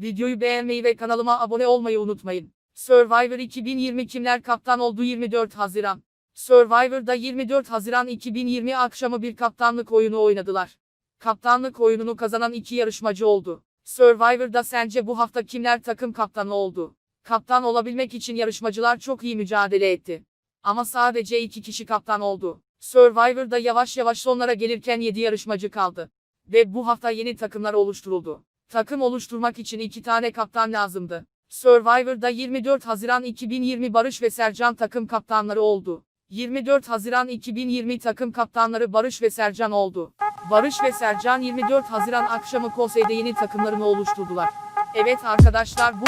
Videoyu beğenmeyi ve kanalıma abone olmayı unutmayın. Survivor 2020 kimler kaptan oldu 24 Haziran. Survivor'da 24 Haziran 2020 akşamı bir kaptanlık oyunu oynadılar. Kaptanlık oyununu kazanan iki yarışmacı oldu. Survivor'da sence bu hafta kimler takım kaptanı oldu? Kaptan olabilmek için yarışmacılar çok iyi mücadele etti. Ama sadece iki kişi kaptan oldu. Survivor'da yavaş yavaş sonlara gelirken 7 yarışmacı kaldı. Ve bu hafta yeni takımlar oluşturuldu. Takım oluşturmak için iki tane kaptan lazımdı. Survivor'da 24 Haziran 2020 Barış ve Sercan takım kaptanları oldu. 24 Haziran 2020 takım kaptanları Barış ve Sercan oldu. Barış ve Sercan 24 Haziran akşamı konseyde yeni takımlarını oluşturdular. Evet arkadaşlar bu